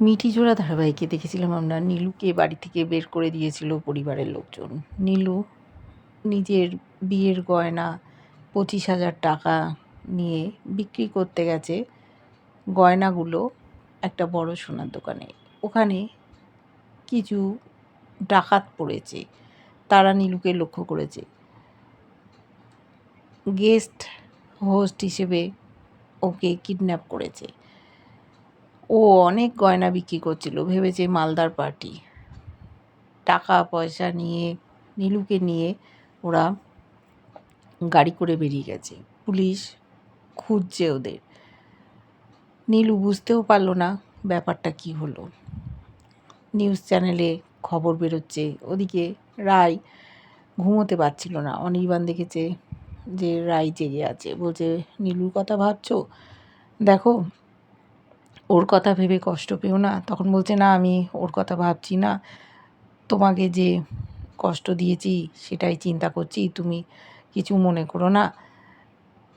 মিঠি জোড়া ধারাবাহিকে দেখেছিলাম আমরা। নীলুকে বাড়ি থেকে বের করে দিয়েছিল পরিবারের লোকজন। নীলু নিজের বিয়ের গয়না পঁচিশ হাজার টাকা নিয়ে বিক্রি করতে গেছে। গয়নাগুলো একটা বড় সোনার দোকানে। ওখানে কিছু ডাকাত পড়েছে। তারা নীলুকে লক্ষ্য করেছে। গেস্ট হোস্ট হিসেবে ওকে কিডন্যাপ করেছে। ও অনেক গয়না বিক্রি করছিল, ভেবেছে মালদার পার্টি টাকা পয়সা নিয়ে, নীলুকে নিয়ে ওরা গাড়ি করে বেরিয়ে গেছে। পুলিশ খুঁজছে ওদের। নীলু বুঝতেও পারল না ব্যাপারটা কি হলো। নিউজ চ্যানেলে খবর বেরোচ্ছে, ওদিকে রায় ঘুমোতে পারছিল না। অনির্বাণ দেখেছে যে রায় জেগে আছে। বলছে, নীলুর কথা ভাবছ? দেখো ওর কথা ভেবে কষ্ট পেও না। তখন বলছে, না, আমি ওর কথা ভাবছি না। তোমাকে যে কষ্ট দিয়েছি, সেটাই চিন্তা করছি। তুমি কিছু মনে করো না।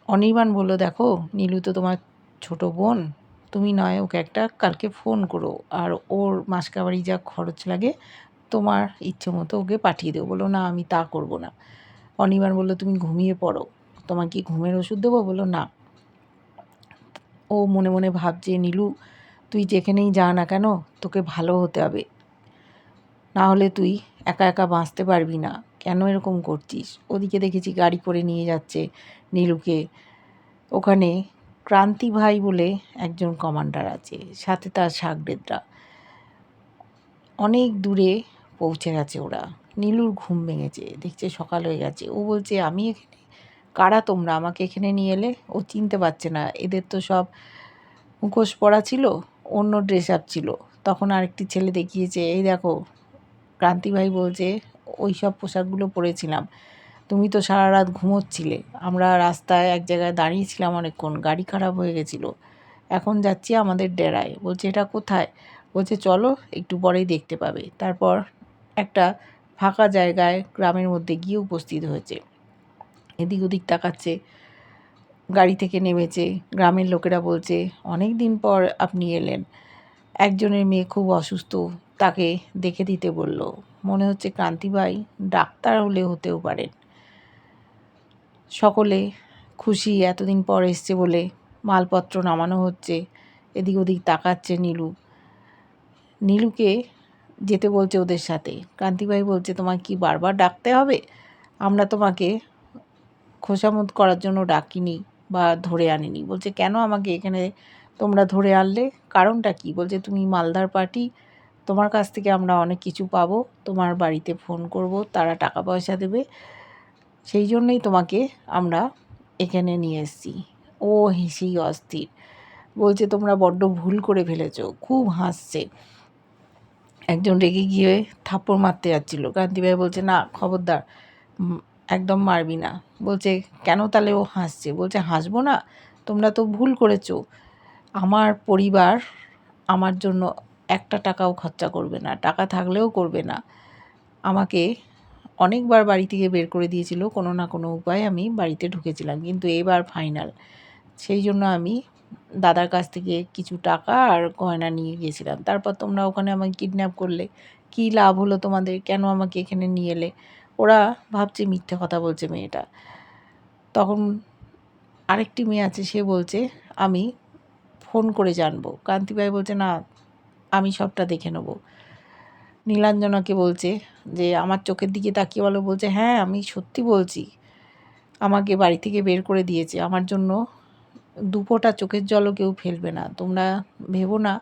অনির্বাণ বলল, দেখো, নীলু তো তোমার ছোট বোন। তুমি নয়, ওকে একটা কালকে ফোন করো। আর ওর মাসকাবাড়ি যা খরচ লাগে, তোমার ইচ্ছে মতো ওকে পাঠিয়ে দেবো বলো না, আমি তা করব না। অনির্বাণ বলল, তুমি ঘুমিয়ে পড়ো। তোমার কি ঘুমের ওষুধ দেবো? বলো না। ও মনে মনে ভাবছে, নীলু, তুই যেখানেই যা না কেন, তোকে ভালো হতে হবে। না হলে তুই একা একা বাঁচতে পারবি না। কেন এরকম করছিস? ওদিকে দেখেছি গাড়ি করে নিয়ে যাচ্ছে নীলুকে। ওখানে ক্রান্তি ভাই বলে একজন কমান্ডার আছে, সাথে তার শাকডেদরা অনেক দূরে পৌঁছে গেছে ওরা। নীলুর ঘুম ভেঙেছে, দেখছে সকাল হয়ে গেছে। ও বলছে, আমি এখানে? কারা তোমরা? আমাকে এখানে নিয়ে এলে? ও চিনতে পারছে না। এদের তো সব মুখোশ পরা ছিল, অন্য ড্রেস আপ ছিল। তখন আরেকটি ছেলে দেখিয়েছে, এই দেখো, ক্রান্তি ভাই বলছে, ওই সব পোশাকগুলো পরেছিলাম। তুমি তো সারা রাত ঘুমোচ্ছিলে। আমরা রাস্তায় এক জায়গায় দাঁড়িয়েছিলাম অনেকক্ষণ, গাড়ি খারাপ হয়ে গেছিল। এখন যাচ্ছি আমাদের ডেরায়। বলছে, এটা কোথায়? বলছে, চলো, একটু পরেই দেখতে পাবে। তারপর একটা ফাঁকা জায়গায় গ্রামের মধ্যে গিয়ে উপস্থিত হয়েছে। এদিক ওদিক তাকাচ্ছে, গাড়ি থেকে নেমেছে, গ্রামের লোকেরা বলছে, অনেক দিন পর আপনি এলেন। একজনের মেয়ে খুব অসুস্থ, তাকে দেখে দিতে বলল, মনে হচ্ছে ক্রান্তিভাই ডাক্তার হলে হতেও পারেন। সকলে খুশি, এতদিন পর এসছে বলে মালপত্র নামানো হচ্ছে। এদিক ওদিক তাকাচ্ছে নীলু। নীলুকে যেতে বলছে ওদের সাথে। কান্তিভাই বলছে তোমাকে কি বারবার ডাকতে হবে? আমরা তোমাকে খোসামত করার জন্য ডাকিনি বা ধরে আনিনি। বলছে, কেন আমাকে এখানে তোমরা ধরে আনলে? কারণটা কি? বলছে, তুমি মালদার পার্টি, তোমার কাছ থেকে আমরা অনেক কিছু পাবো, তোমার বাড়িতে ফোন করব, তারা টাকা পয়সা দেবে, সেই জন্যই তোমাকে আমরা এখানে নিয়ে এসেছি। ও হেসেই অস্থির। বলছে, তোমরা বড্ড ভুল করে ফেলেছো, খুব হাসছে। একজন রেগে গিয়ে থাপ্পড় মারতে যাচ্ছিল। কান্তিভাই বলছে, না, খবরদার একদম মারবি না। বলছে, কেন তাহলে ও হাসছে? বলছে, হাসবো না, তোমরা তো ভুল করেছ। আমার পরিবার আমার জন্য একটা টাকাও খরচা করবে না, টাকা থাকলেও করবে না। আমাকে অনেকবার বাড়ি থেকে বের করে দিয়েছিল, কোনো না কোনো উপায়ে আমি বাড়িতে ঢুকেছিলাম। কিন্তু এবার ফাইনাল। সেই জন্য আমি দাদার কাছ থেকে কিছু টাকা আর গয়না নিয়ে গিয়েছিলাম তারপর তোমরা ওখানে আমাকে কিডন্যাপ করলে। কী লাভ হলো তোমাদের? কেন আমাকে এখানে নিয়ে এলে? ওরা ভাবছে মিথ্যে কথা বলছে মেয়েটা। তখন আরেকটি মেয়ে আছে, সে বলছে, আমি ফোন করে জানব। কান্তিভাই বলছে, না, আমি সবটা দেখে নেব। নীলাঞ্জনাকে বলছে যে, আমার চোখের দিকে তাকিয়ে বলো। বলছে হ্যাঁ আমি সত্যি বলছি। আমাকে বাড়ি থেকে বের করে দিয়েছে। আমার জন্য দুপোটা চোখের জলও কেউ ফেলবে না। তোমরা ভেবো না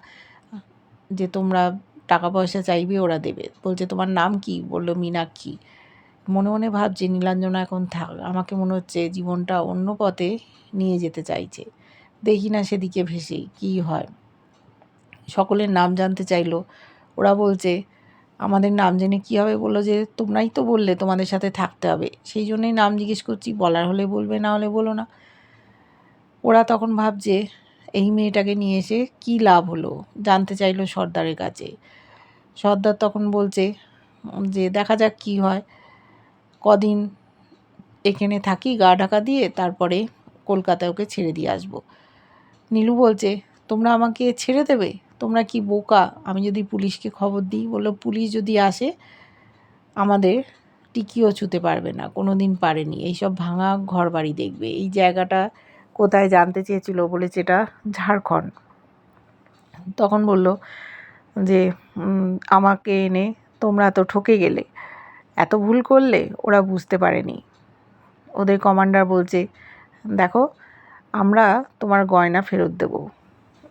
যে তোমরা টাকা পয়সা চাইবে, ওরা দেবে। বলছে, তোমার নাম কি? বলল, মীনাক্ষী। মনে মনে ভাবছে, নীলাঞ্জনা এখন থাক আমাকে মনে হচ্ছে জীবনটা অন্য পথে নিয়ে যেতে চাইছে। দেখি না সেদিকে ভেসে কী হয়। সকলের নাম জানতে চাইলো। ওরা বলছে, আমাদের নাম জেনে কী হবে? বলল যে, তোমরাই তো বললে তোমাদের সাথে থাকতে হবে। সেই জন্যই নাম জিজ্ঞেস করছি, বলার হলে বলবে, না হলে বলো না। ওরা তখন ভাবছে, এই মেয়েটাকে নিয়ে এসে কী লাভ হলো? জানতে চাইলো সর্দারের কাছে। সর্দার তখন বলছে, যে দেখা যাক কী হয়। কদিন এখানে থাকি, গা ঢাকা দিয়ে তারপরে কলকাতায় ওকে ছেড়ে দিয়ে আসব। নীলু বলছে, তোমরা আমাকে ছেড়ে দেবে? তোমরা কি বোকা? আমি যদি পুলিশকে খবর দিই? বলল, পুলিশ যদি আসে, আমাদের টিকিও ছুতে পারবে না কোনো দিন পারেনি। এইসব ভাঙা ঘর বাড়ি দেখবে। এই জায়গাটা কোথায় জানতে চেয়েছিল? বলেছে, এটা ঝাড়খণ্ড। তখন বলল যে আমাকে এনে তোমরা তো ঠকে গেলে। এত ভুল করলে ওরা বুঝতে পারেনি। ওদের কমান্ডার বলছে, দেখো, আমরা তোমার গয়না ফেরত দেব।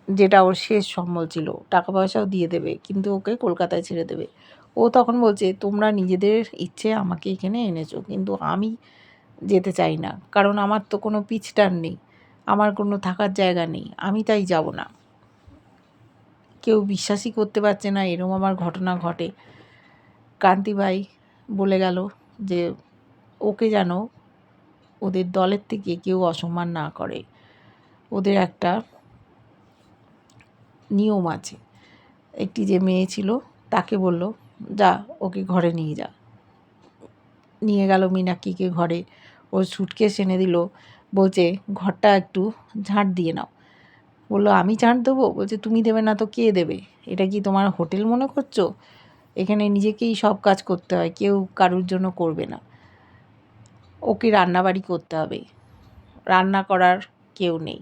যেটা ওর শেষ সম্বল ছিল টাকা পয়সাও দিয়ে দেবে, কিন্তু ওকে কলকাতায় ছেড়ে দেবে। ও তখন বলছে, তোমরা নিজেদের ইচ্ছে আমাকে এখানে এনেছো, কিন্তু আমি যেতে চাই না। কারণ আমার তো কোনো পিছটার নেই, আমার কোনো থাকার জায়গা নেই, আমি তাই যাব না। কেউ বিশ্বাসই করতে পারছে না, এরম আমার ঘটনা ঘটে। কান্তি ভাই বলে গেল যে, ওকে যেন ওদের দলের থেকে কেউ অসম্মান না করে। ওদের একটা নিয়ম আছে। একটি যে মেয়ে ছিল, তাকে বলল, যা, ওকে ঘরে নিয়ে যা। নিয়ে গেল মিনাক্ষীকে ঘরে। ওর সুটকেস এনে দিল, বলছে, ঘরটা একটু ঝাঁট দিয়ে নাও। বলল, আমি ঝাঁট দেবো? বলছে, তুমি দেবে না তো কে দেবে? এটা কি তোমার হোটেল মনে করছ? এখানে নিজেকেই সব কাজ করতে হয়, কেউ কারুর জন্য করবে না। ওকে রান্নাবাড়ি করতে হবে। রান্না করার কেউ নেই।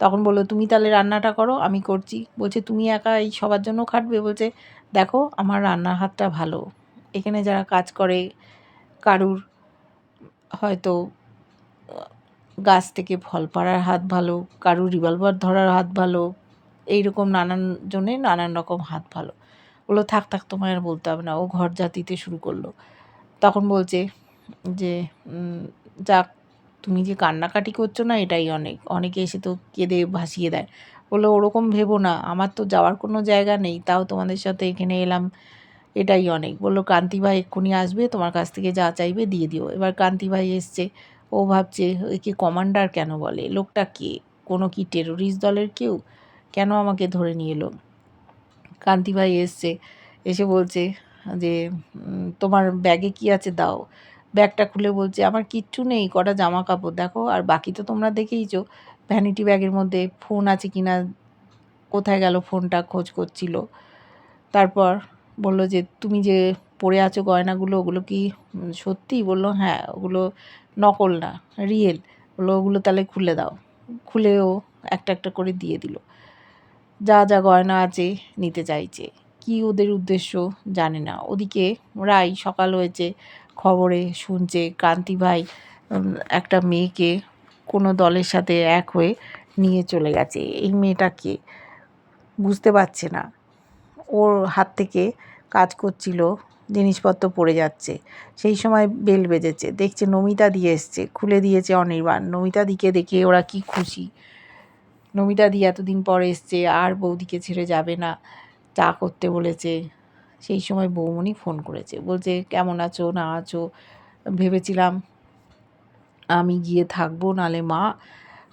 তখন বলল, তুমি তাহলে রান্নাটা করো, আমি করছি। বলছে, তুমি একা এই সবার জন্য খাটবে? বলছে, দেখো, আমার রান্নার হাতটা ভালো। এখানে যারা কাজ করে, কারুর হয়তো গাছ থেকে ফল পাড়ার হাত ভালো, কারুর রিভলভার ধরার হাত ভালো, এইরকম নানান জনে নানান রকম হাত ভালো। বলল, থাক থাক, তোমায় আর বলতে হবে না। ও ঘর জাতিতে শুরু করল। তখন বলছে যে যাক, তুমি যে কান্নাকাটি করছ না, এটাই অনেক। অনেকে এসে তো কেঁদে ভাসিয়ে দেয়। বলল, ওরকম ভেবো না, আমার তো যাওয়ার কোনো জায়গা নেই, তাও তোমাদের সাথে এখানে এলাম, এটাই অনেক। বলল, কান্তি ভাই এক্ষুনি আসবে, তোমার কাছ থেকে যা চাইবে দিয়ে দিও। এবার কান্তি ভাই এসছে, ও ভাবছে, একে কমান্ডার কেন বলে? লোকটা কে? কোনো কি টেরোরিস্ট দলের কেউ? কেন আমাকে ধরে নিয়ে এলো? কান্তি ভাই এসছে, এসে বলছে যে তোমার ব্যাগে কি আছে? দাও। ব্যাগটা খুলে বলছে, আমার কিচ্ছু নেই, কটা জামা কাপড় দেখো, আর বাকি তো তোমরা দেখেইছো ভ্যানিটি ব্যাগের মধ্যে ফোন আছে কি না কোথায় গেল ফোনটা খোঁজ করছিল। তারপর বলল যে, তুমি যে পরে আছো গয়নাগুলো, ওগুলো কি সত্যি? বলল হ্যাঁ ওগুলো নকল না রিয়েল বলল, ওগুলো তাহলে খুলে দাও। খুলেও একটা একটা করে দিয়ে দিল। যা যা গয়না আছে নিতে চাইছে। কি ওদের উদ্দেশ্য? জানে না। ওদিকে রাই সকাল হয়েছে, খবরে শুনছে কান্তি ভাই একটা মেয়েকে কোনো দলের সাথে এক হয়ে নিয়ে চলে গেছে। এই মেয়েটাকে বুঝতে পারছে না। ওর হাত থেকে কাজ করছিল, জিনিসপত্র পড়ে যাচ্ছে। সেই সময় বেল বেজেছে। দেখছে নমিতা দিয়ে এসছে। খুলে দিয়েছে অনির্বাণ। নমিতা দিকে দেখে ওরা কি খুশি। নমিতা দি এতদিন পর এসছে, আর বৌদিকে ছেড়ে যাবে না। চা করতে বলেছে। সেই সময় বৌমণি ফোন করেছে। বলছে, কেমন আছো? না আছো? ভেবেছিলাম আমি গিয়ে থাকব, নালে মা,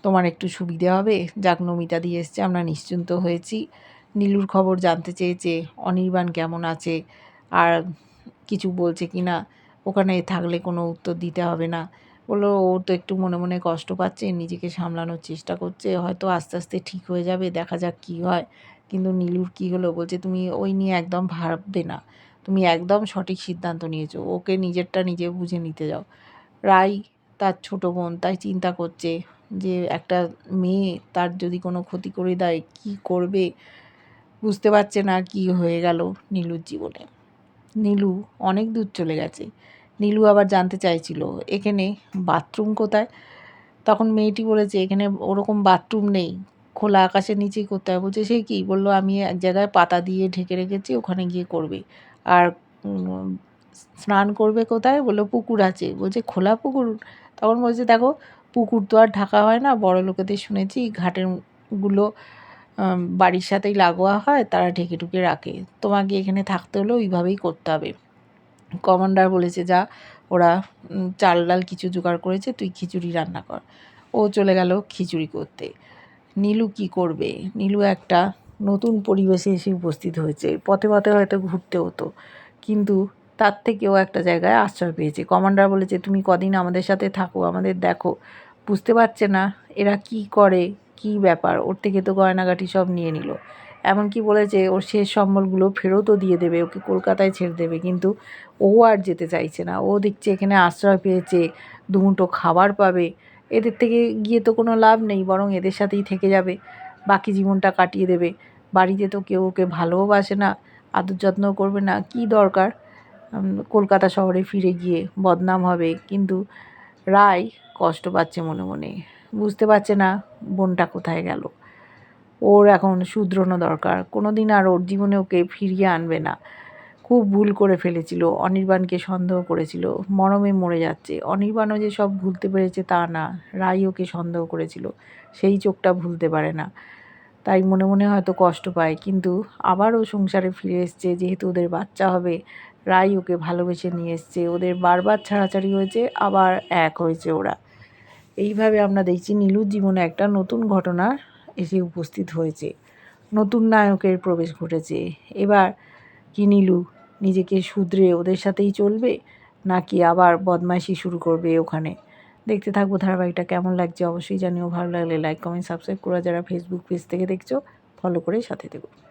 তোমার একটু সুবিধে হবে। যাক, নমিতা দিয়ে এসছে, আমরা নিশ্চিন্ত হয়েছি। নীলুর খবর জানতে চেয়েছে, অনির্বাণ কেমন আছে? আর কিছু বলছে কি না? ওখানে থাকলে কোনো উত্তর দিতে হবে না। বলল, ও তো একটু মনে মনে কষ্ট পাচ্ছে, নিজেকে সামলানোর চেষ্টা করছে, হয়তো আস্তে আস্তে ঠিক হয়ে যাবে, দেখা যাক কী হয়। কিন্তু নীলুর কী হলো? বলছে, তুমি ওই নিয়ে একদম ভাববে না। তুমি একদম সঠিক সিদ্ধান্ত নিয়েছো। ওকে নিজেরটা নিজে বুঝে নিতে যাও। রাই, তার ছোট বোন, তাই চিন্তা করছে যে একটা মেয়ে তার যদি কোনো ক্ষতি করে দেয়, কি করবে? বুঝতে পারছে না কি হয়ে গেল নীলুর জীবনে। নীলু অনেক দূর চলে গেছে। নীলু আবার জানতে চাইছিল, এখানে বাথরুম কোথায়? তখন মেয়েটি বলেছে, এখানে ওরকম বাথরুম নেই, খোলা আকাশের নিচেই করতে হয়। বলছে, সে কি? বলল, আমি এক জায়গায় পাতা দিয়ে ঢেকে রেখেছি, ওখানে গিয়ে করবে। আর স্নান করবে কোথায়? বলল, পুকুর আছে। বলছে, খোলা পুকুর? তখন বলছে, দেখো, পুকুর তো আর ঢাকা হয় না, বড় লোকেদের শুনেছি ঘাটেরগুলো বাড়ির সাথেই লাগোয়া হয়, তারা ঢেকে ঢুকে রাখে। তোমাকে এখানে থাকতে হলে ওইভাবেই করতে হবে। কমান্ডার বলেছে, যা, ওরা চাল ডাল কিছু জোগাড় করেছে, তুই খিচুড়ি রান্না কর। ও চলে গেল খিচুড়ি করতে। নীলু কি করবে? নীলু একটা নতুন পরিবেশে এসে উপস্থিত হয়েছে। পথে পথে হয়তো ঘুরতে হতো, কিন্তু তার থেকেও একটা জায়গায় আশ্রয় পেয়েছে। কমান্ডার বলেছে, তুমি কদিন আমাদের সাথে থাকো, আমাদের দেখো। বুঝতে পারছে না, এরা কি করে, কি ব্যাপার? ওর থেকে তো গয়নাগাটি সব নিয়ে নিল। এমনকি বলেছে, ওর শেষ সম্বলগুলো ফেরতও দিয়ে দেবে, ওকে কলকাতায় ছেড়ে দেবে। কিন্তু ও আর যেতে চাইছে না। ও দেখছে এখানে আশ্রয় পেয়েছে দুমুটো খাবার পাবে। এদের থেকে গিয়ে তো কোনো লাভ নেই, বরং এদের সাথেই থেকে যাবে, বাকি জীবনটা কাটিয়ে দেবে। বাড়িতে তো কেউ ওকে ভালোবাসে না, আদর যত্ন করবে না, কি দরকার? কলকাতা শহরে ফিরে গিয়ে বদনাম হবে, কিন্তু রায় কষ্ট পাচ্ছে মনে মনে। বুঝতে পারছে না, বোনটা কোথায় গেল। ওর এখন শুধরোনো দরকার। কোনো দিন আর ওর জীবনে ওকে ফিরিয়ে আনবে না। খুব ভুল করে ফেলেছিল, অনির্বাণকে সন্দেহ করেছিল, মরমে মরে যাচ্ছে। অনির্বাণও যে সব ভুলতে পেরেছে তা না, রাই ওকে সন্দেহ করেছিল, সেই চোখটা ভুলতে পারে না। তাই মনে মনে হয়তো কষ্ট পায়, কিন্তু আবারও সংসারে ফিরে এসছে, যেহেতু ওদের বাচ্চা হবে, রাই ওকে ভালোবেসে নিয়ে এসছে। ওদের বারবার ছাড়াছাড়ি হয়েছে, আবার এক হয়েছে ওরা। এইভাবে আমরা দেখছি নীলুর জীবনে একটা নতুন ঘটনা এসে উপস্থিত হয়েছে। নতুন নায়কের প্রবেশ ঘটেছে। এবার কি নীলু, নিজেকে শুধরে ওদের সাথেই চলবে, নাকি আবার বদমাইশি শুরু করবে ওখানে? দেখতে থাকব ধারাবাহিকটা কেমন লাগছে, অবশ্যই জানিও। ভালো লাগলে লাইক কমেন্ট সাবস্ক্রাইব করা। যারা ফেসবুক পেজ থেকে দেখছ ফলো করে সাথে থেকো।